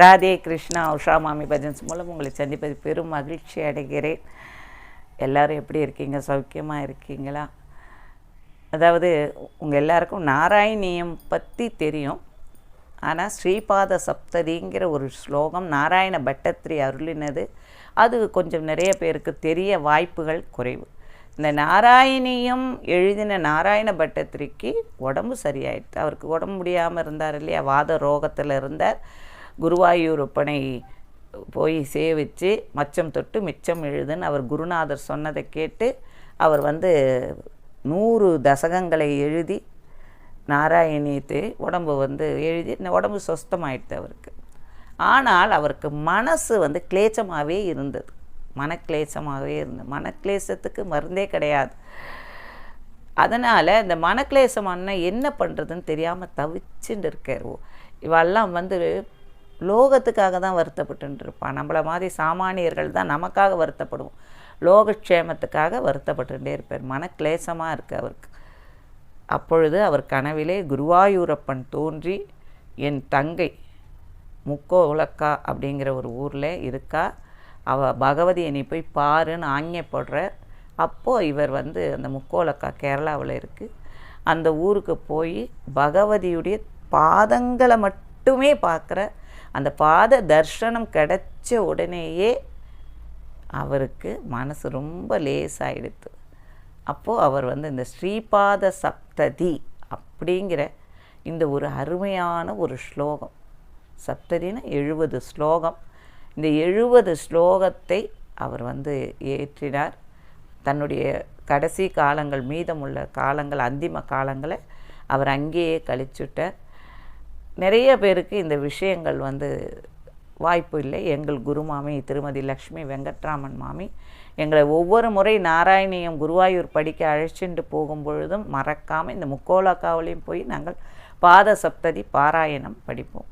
ராதே கிருஷ்ணா உஷா மாமி பஜன்ஸ் மூலம் உங்களை சந்திப்பது பெரும் மகிழ்ச்சி அடைகிறேன். எல்லாரும் எப்படி இருக்கீங்க? சௌக்கியமாக இருக்கீங்களா? அதாவது உங்கள் எல்லாருக்கும் நாராயணியம் பற்றி தெரியும். ஆனால் ஸ்ரீபாத சப்ததிங்கிற ஒரு ஸ்லோகம் நாராயண பட்டத்திரி அருளினது. அது கொஞ்சம் நிறைய பேருக்கு தெரிய வாய்ப்புகள் குறைவு. இந்த நாராயணியம் எழுதின நாராயண பட்டத்திரிக்கு உடம்பு சரியாயிடுது. அவருக்கு உடம்பு முடியாமல் இருந்தார் இல்லையா? வாத ரோகத்தில் இருந்தார். குருவாயூரப்பனை போய் சேவித்து மச்சம் தொட்டு மிச்சம் எழுதுன்னு அவர் குருநாதர் சொன்னதை கேட்டு அவர் வந்து நூறு தசகங்களை எழுதி நாராயணித்து உடம்பு வந்து எழுதி உடம்பு சொஸ்தமாயிடுது அவருக்கு. ஆனால் அவருக்கு மனசு வந்து கிளேச்சமாகவே இருந்தது. மனக்லேசமாகவே இருந்தது. மனக்லேசத்துக்கு மருந்தே கிடையாது. அதனால் இந்த மனக்லேசம் அண்ணன் என்ன பண்ணுறதுன்னு தெரியாமல் தவிச்சுட்டு இருக்கார். இவெல்லாம் வந்து லோகத்துக்காக தான் வருத்தப்பட்டு இருப்பான் நம்மளை மாதிரி சாமானியர்கள் தான் நமக்காக வருத்தப்படுவோம். லோகக்ஷேமத்துக்காக வருத்தப்பட்டுட்டே இருப்பார். மனக்லேசமாக இருக்குது அவருக்கு. அப்பொழுது அவர் கனவிலே குருவாயூரப்பன் தோன்றி என் தங்கை முக்கோ உலக்கா அப்படிங்கிற ஒரு ஊரில் இருக்கா. அவள் பகவதி நீ போய் பாருன்னு ஆஞைப்படுற அப்போது இவர் வந்து அந்த முக்கோலக்கா கேரளாவில் இருக்குது அந்த ஊருக்கு போய் பகவதியுடைய பாதங்களை மட்டுமே பார்க்குற அந்த பாத தர்ஷனம் கிடைச்ச உடனேயே அவருக்கு மனசு ரொம்ப லேசாயிடுது அப்போது அவர் வந்து இந்த ஸ்ரீபாத சப்ததி அப்படிங்கிற இந்த ஒரு அருமையான ஒரு ஸ்லோகம் சப்ததினா எழுபது ஸ்லோகம். இந்த எழுபது ஸ்லோகத்தை அவர் வந்து ஏற்றினார். தன்னுடைய கடைசி காலங்கள் மீதமுள்ள காலங்கள் அந்திம காலங்களை அவர் அங்கேயே கழிச்சுட்டார். நிறைய பேருக்கு இந்த விஷயங்கள் வந்து வாய்ப்பு இல்லை. எங்கள் குரு மாமி திருமதி லக்ஷ்மி வெங்கட்ராமன் மாமி எங்களை ஒவ்வொரு முறை நாராயணியம் குருவாயூர் படிக்க அழைச்சிட்டு போகும் பொழுதும் மறக்காமல் இந்த முக்கோலக்காவிலையும் போய் நாங்கள் பாத சப்ததி பாராயணம் படிப்போம்.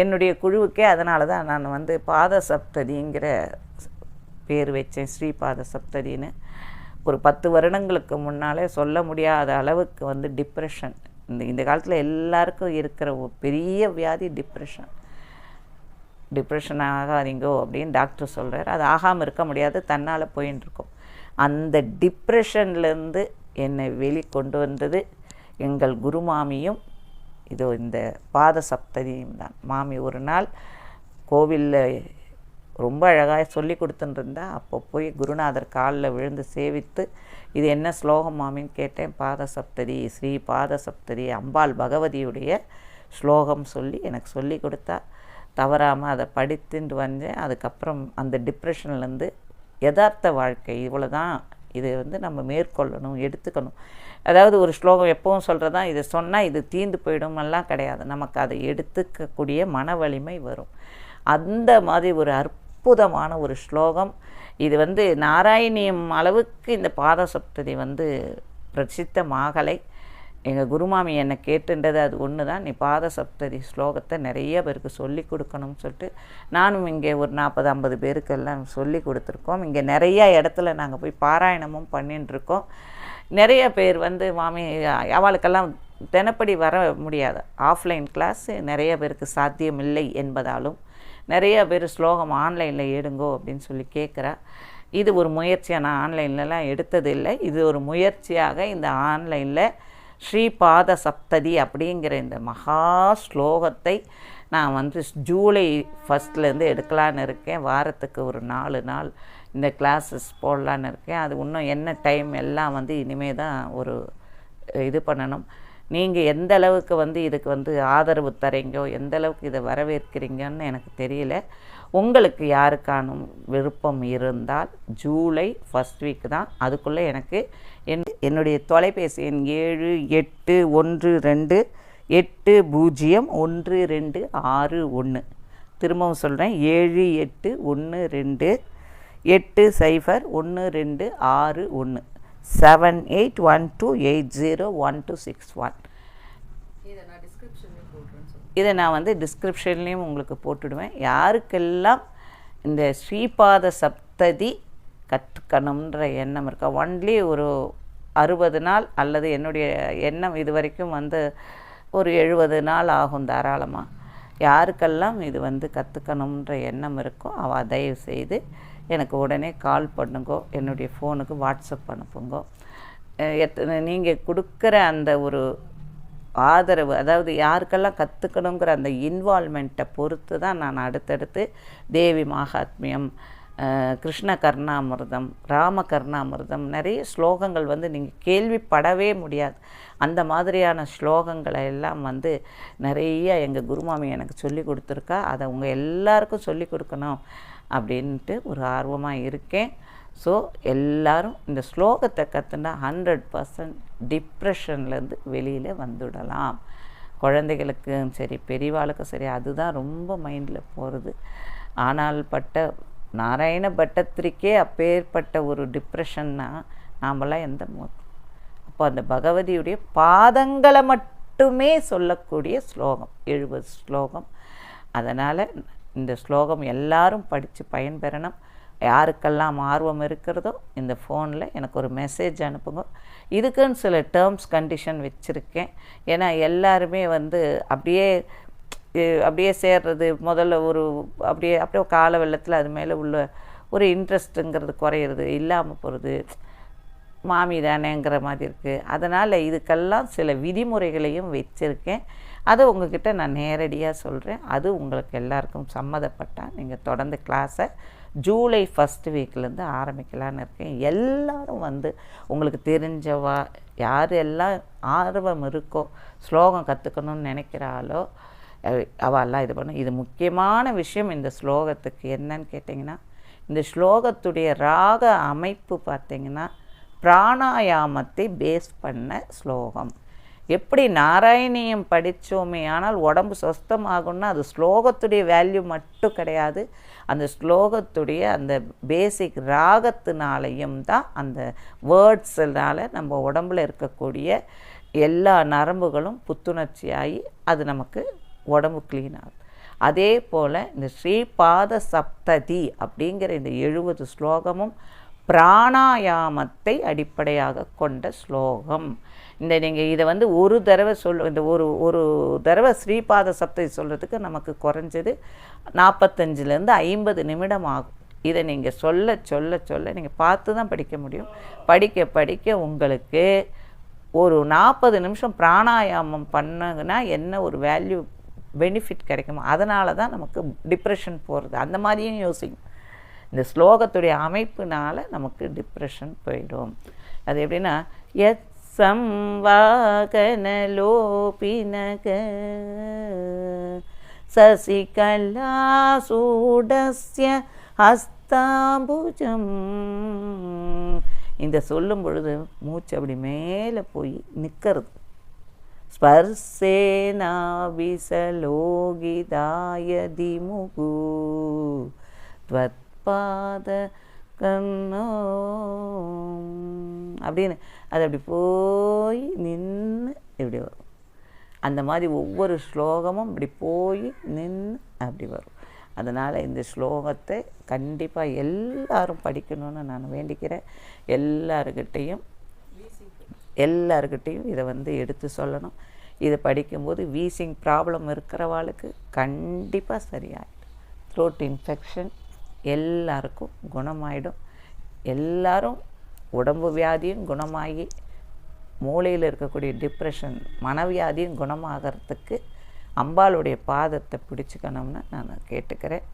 என்னுடைய குழுவுக்கே அதனால தான் நான் வந்து பாத சப்ததிங்கிற பேர் வச்சேன். ஸ்ரீபாத சப்ததின்னு ஒரு பத்து வருடங்களுக்கு முன்னாலே சொல்ல முடியாத அளவுக்கு வந்து டிப்ரெஷன் இந்த இந்த காலத்தில் எல்லாருக்கும் இருக்கிற ஒரு பெரிய வியாதி டிப்ரெஷன் டிப்ரெஷன் ஆகாதீங்கோ அப்படின்னு டாக்டர் சொல்கிறார் அது ஆகாமல் இருக்க முடியாது தன்னால் போயின்னு இருக்கும். அந்த டிப்ரெஷன்லேருந்து என்னை வெளி கொண்டு வந்தது எங்கள் குருமாமியும் இதோ இந்த பாத சப்ததியும் தான். மாமி ஒரு நாள் கோவிலில் ரொம்ப அழகாக சொல்லி கொடுத்துட்டுருந்தா அப்போ போய் குருநாதர் காலில் விழுந்து சேவித்து இது என்ன ஸ்லோகம் மாமின்னு கேட்டேன். பாத சப்ததி ஸ்ரீ பாத சப்ததி அம்பாள் பகவதியுடைய ஸ்லோகம் சொல்லி எனக்கு சொல்லி கொடுத்தா. தவறாமல் அதை படித்துட்டு வந்தேன். அதுக்கப்புறம் அந்த டிப்ரெஷன்லேருந்து யதார்த்த வாழ்க்கை இவ்வளோ தான் இதை வந்து நம்ம மேற்கொள்ளணும் எடுத்துக்கணும். அதாவது ஒரு ஸ்லோகம் எப்பவும் சொல்கிறதா இதை சொன்னால் இது தீந்து போயிடும் எல்லாம் கிடையாது. நமக்கு அதை எடுத்துக்கக்கூடிய மன வலிமை வரும். அந்த மாதிரி ஒரு அற்புதமான ஒரு ஸ்லோகம். இது வந்து நாராயணியம் அளவுக்கு இந்த பாத சப்ததி வந்து பிரசித்தமாகலை எங்கள் குருமாமி என்னை கேட்டுன்றது அது ஒன்று தான் நீ பாத சப்ததி ஸ்லோகத்தை நிறைய பேருக்கு சொல்லி கொடுக்கணும்னு சொல்லிட்டு நானும் இங்கே ஒரு நாற்பது ஐம்பது பேருக்கெல்லாம் சொல்லி கொடுத்துருக்கோம். இங்கே நிறையா இடத்துல நாங்கள் போய் பாராயணமும் பண்ணிட்டுருக்கோம் நிறைய பேர் வந்து மாமி அவளுக்கெல்லாம் தினப்படி வர முடியாது. ஆஃப்லைன் கிளாஸ் நிறைய பேருக்கு சாத்தியம் இல்லை என்பதாலும் நிறைய பேர் ஸ்லோகம் ஆன்லைனில் எடுங்கோ அப்படின்னு சொல்லி கேட்குறா இது ஒரு முயற்சியாக நான் ஆன்லைன்லலாம் எடுத்ததில்லை. இது ஒரு முயற்சியாக இந்த ஆன்லைனில் ஸ்ரீபாத சப்ததி அப்படிங்கிற இந்த மகா ஸ்லோகத்தை நான் வந்து ஜூலை ஃபஸ்ட்லேருந்து எடுக்கலான்னு இருக்கேன். வாரத்துக்கு ஒரு நாலு நாள் இந்த கிளாஸஸ் போடலான்னு இருக்கேன். அது இன்னும் என்ன டைம் எல்லாம் வந்து இனிமே தான் ஒரு இது பண்ணணும். நீங்கள் எந்த அளவுக்கு வந்து இதுக்கு வந்து ஆதரவு தரீங்கோ எந்த அளவுக்கு இதை வரவேற்கிறீங்கன்னு எனக்கு தெரியல. உங்களுக்கு யாருக்கானும் விருப்பம் இருந்தால் ஜூலை ஃபஸ்ட் வீக் தான். அதுக்குள்ளே எனக்கு என் என்னுடைய தொலைபேசி எண் ஏழு எட்டு ஒன்று ரெண்டு எட்டு பூஜ்ஜியம் ஒன்று ரெண்டு ஆறு ஒன்று. திரும்பவும் சொல்கிறேன் ஏழு எட்டு ஒன்று ரெண்டு எட்டு சைஃபர் ஒன்று ரெண்டு ஆறு ஒன்று. Seven eight one two eight zero one two six one இதை நான் வந்து டிஸ்கிரிப்ஷன்லேயும் உங்களுக்கு போட்டுடுவேன். யாருக்கெல்லாம் இந்த ஸ்ரீபாத சப்ததி கற்றுக்கணுன்ற எண்ணம் இருக்கா? ஒன்லி ஒரு அறுபது நாள் அல்லது என்னுடைய எண்ணம் இது வரைக்கும் வந்து ஒரு எழுபது நாள் ஆகும் தாராளமாக யாருக்கெல்லாம் இது வந்து கற்றுக்கணுன்ற எண்ணம் இருக்கோ அவள் தயவு செய்து எனக்கு உடனே கால் பண்ணுங்கோ. என்னுடைய ஃபோனுக்கு வாட்ஸ்அப் அனுப்புங்கோ. எத்தனை நீங்கள் கொடுக்குற அந்த ஒரு ஆதரவு அதாவது யாருக்கெல்லாம் கற்றுக்கணுங்கிற அந்த இன்வால்மெண்ட்டை பொறுத்து தான் நான் அடுத்தடுத்து தேவி மகாத்மியம் கிருஷ்ண கர்ணாமிர்தம் ராம கர்ணாமிர்தம் நிறைய ஸ்லோகங்கள் வந்து நீங்கள் கேள்விப்படவே முடியாது. அந்த மாதிரியான ஸ்லோகங்களை எல்லாம் வந்து நிறைய எங்கள் குருமாமி எனக்கு சொல்லி கொடுத்துருக்கா. அதை உங்கள் எல்லாருக்கும் சொல்லி கொடுக்கணும் அப்படின்ட்டு ஒரு ஆர்வமாக இருக்கேன். ஸோ எல்லாரும் இந்த ஸ்லோகத்தை கற்றுனா ஹண்ட்ரட் பர்சன்ட் டிப்ரெஷன்லேருந்து வெளியில் வந்துடலாம். குழந்தைகளுக்கும் சரி பெரியவாளுக்கும் சரி அதுதான் ரொம்ப மைண்டில் போகிறது ஆனால் பட்ட நாராயண பட்டத்திற்கே அப்பேற்பட்ட ஒரு டிப்ரெஷன்னா நாமெல்லாம் எந்த மோ அப்போ அந்த பகவதியுடைய பாதங்களை மட்டுமே சொல்லக்கூடிய ஸ்லோகம் எழுபது ஸ்லோகம். அதனால் இந்த ஸ்லோகம் எல்லாரும் படித்து பயன்பெறணும். யாருக்கெல்லாம் ஆர்வம் இருக்கிறதோ இந்த ஃபோனில் எனக்கு ஒரு மெசேஜ் அனுப்புங்க. இதுக்குன்னு சில டேர்ம்ஸ் கண்டிஷன் வச்சுருக்கேன். ஏன்னா எல்லாருமே வந்து அப்படியே அப்படியே சேர்றது முதல்ல ஒரு அப்படியே அப்படியே கால வெள்ளத்தில் அது மேலே உள்ள ஒரு இன்ட்ரெஸ்ட்டுங்கிறது குறையிறது இல்லாமல் போகிறது மாமி தானேங்கிற மாதிரி இருக்குது அதனால் இதுக்கெல்லாம் சில விதிமுறைகளையும் வச்சுருக்கேன். அதை உங்ககிட்ட நான் நேரடியாக சொல்கிறேன் அது உங்களுக்கு எல்லாருக்கும் சம்மதப்பட்டால் நீங்கள் தொடர்ந்து கிளாஸை ஜூலை ஃபஸ்ட்டு வீக்லேருந்து ஆரம்பிக்கலான்னு இருக்கேன். எல்லாரும் வந்து உங்களுக்கு தெரிஞ்சவா யார் எல்லாம் ஆர்வம் இருக்கோ ஸ்லோகம் கற்றுக்கணும்னு நினைக்கிறாளோ அவெல்லாம் இது பண்ணும் இது முக்கியமான விஷயம் இந்த ஸ்லோகத்துக்கு என்னன்னு கேட்டிங்கன்னா இந்த ஸ்லோகத்துடைய ராக அமைப்பு பார்த்திங்கன்னா பிராணாயாமத்தை பேஸ் பண்ண ஸ்லோகம். எப்படி நாராயணியம் படித்தோமே ஆனால் உடம்பு சொஸ்தமாகும்னா அது ஸ்லோகத்துடைய வேல்யூ மட்டும் கிடையாது. அந்த ஸ்லோகத்துடைய அந்த பேசிக் ராகத்தினாலையும் தான் அந்த வேர்ட்ஸ்னால நம்ம உடம்புல இருக்கக்கூடிய எல்லா நரம்புகளும் புத்துணர்ச்சியாகி அது நமக்கு உடம்பு க்ளீன் ஆகுது. அதே போல் இந்த ஸ்ரீபாத சப்ததி அப்படிங்கிற இந்த எழுபது ஸ்லோகமும் பிராணாயாமத்தை அடிப்படையாக கொண்ட ஸ்லோகம். இந்த நீங்கள் இதை வந்து ஒரு தடவை சொல் இந்த ஒரு ஒரு தடவை ஸ்ரீபாத சப்ததி சொல்கிறதுக்கு நமக்கு குறைஞ்சது நாற்பத்தஞ்சிலேருந்து ஐம்பது நிமிடம் ஆகும். இதை நீங்கள் சொல்ல சொல்ல சொல்ல நீங்கள் பார்த்து தான் படிக்க முடியும். படிக்க படிக்க உங்களுக்கு ஒரு நாற்பது நிமிஷம் பிராணாயாமம் பண்ணுங்கன்னா என்ன ஒரு வேல்யூ பெனிஃபிட் கிடைக்கும் அதனால தான் நமக்கு டிப்ரெஷன் போகிறது அந்த மாதிரியும் யோசிக்கும். இந்த ஸ்லோகத்துடைய அமைப்புனால நமக்கு டிப்ரெஷன் போயிடும். அது எப்படின்னா எத் சம்வாகனலோபினக சசிகலா சூடஸ்ய ஹஸ்தாம்புஜம். இந்த சொல்லும் பொழுது மூச்சு அப்படி மேலே போய் நிற்கிறது. ஸ்பர்சேனாபிசலோகிதாயதி முகு துவத்பாத கண்ணோ அப்படின்னு அது அப்படி போய் நின்று இப்படி வரும். அந்த மாதிரி ஒவ்வொரு ஸ்லோகமும் இப்படி போய் நின்று அப்படி வரும். அதனால் இந்த ஸ்லோகத்தை கண்டிப்பாக எல்லாரும் படிக்கணும்னு நான் வேண்டிக்கிறேன். எல்லாருக்கிட்டேயும் எல்லாருக்கிட்டேயும் இதை வந்து எடுத்து சொல்லணும். இதை படிக்கும்போது வீசிங் ப்ராப்ளம் இருக்கிறவாளுக்கு கண்டிப்பாக சரியாயிடும். த்ரோட் இன்ஃபெக்ஷன் எல்லாருக்கும் குணமாயிடும். எல்லாரும் உடம்பு வியாதியும் குணமாகி மூளையில் இருக்கக்கூடிய டிப்ரெஷன் மனவியாதியும் குணமாகறதுக்கு அம்பாளுடைய பாதத்தை பிடிச்சிக்கணும்னு நான் கேட்டுக்கிறேன்.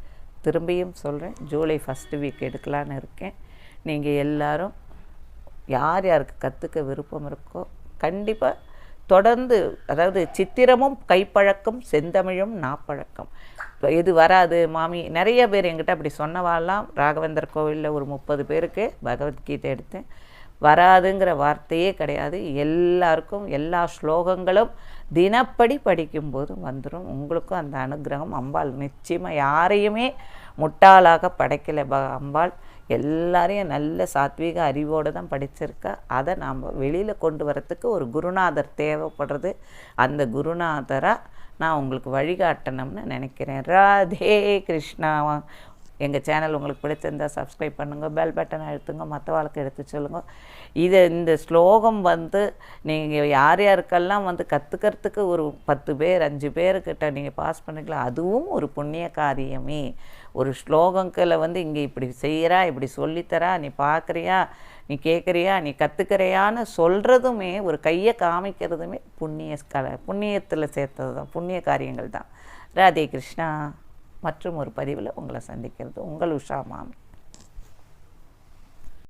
திரும்பியும் சொல்கிறேன் ஜூலை ஃபஸ்ட்டு வீக் எடுக்கலான்னு இருக்கேன். நீங்கள் எல்லாரும் யார் யாருக்கு கற்றுக்க விருப்பம் இருக்கோ கண்டிப்பாக தொடர்ந்து அதாவது சித்திரமும் கைப்பழக்கம் செந்தமிழும் நாப்பழக்கம். இது வராது மாமி. நிறைய பேர் என்கிட்ட அப்படி சொன்னவாலாம் ராகவேந்தர் கோவிலில் ஒரு முப்பது பேருக்கு பகவத்கீதை எடுத்தேன். வராதுங்கிற வார்த்தையே கிடையாது. எல்லாருக்கும் எல்லா ஸ்லோகங்களும் தினப்படி படிக்கும்போது வந்துடும் உங்களுக்கும் அந்த அனுகிரகம் அம்பாள். நிச்சயமாக யாரையுமே முட்டாளாக படைக்கலை ப அம்பாள். எல்லாரையும் நல்ல சாத்வீக அறிவோடு தான் படிச்சிருக்கா. அதை நாம் வெளியில் கொண்டு வரத்துக்கு ஒரு குருநாதர் தேவைப்படுறது. அந்த குருநாதராக நான் உங்களுக்கு வழிகாட்டணும்னு நினைக்கிறேன். ராதே கிருஷ்ணா. எங்கள் சேனல் உங்களுக்கு பிடிச்சிருந்தால் சப்ஸ்கிரைப் பண்ணுங்கள் பெல் பட்டன் அழுத்துங்க மற்ற வாழ்க்கை எடுத்து சொல்லுங்கள் இது இந்த ஸ்லோகம் வந்து நீங்கள் யார் யாருக்கெல்லாம் வந்து கற்றுக்கிறதுக்கு ஒரு பத்து பேர் அஞ்சு பேர்கிட்ட நீங்கள் பாஸ் பண்ணிக்கலாம் அதுவும் ஒரு புண்ணிய காரியமே. ஒரு ஸ்லோகங்களை வந்து இங்கே இப்படி செய்கிறா இப்படி சொல்லித்தரா நீ பார்க்குறியா நீ கேட்குறியா நீ கற்றுக்கிறியான்னு சொல்கிறதுமே ஒரு கையை காமிக்கிறதுமே புண்ணிய கலை புண்ணியத்தில் சேர்த்தது தான் புண்ணிய காரியங்கள் தான். ராதே கிருஷ்ணா. மற்றும் ஒரு பதிவில் உங்களை சந்திக்கிறது. உங்கள் உஷா மாமி.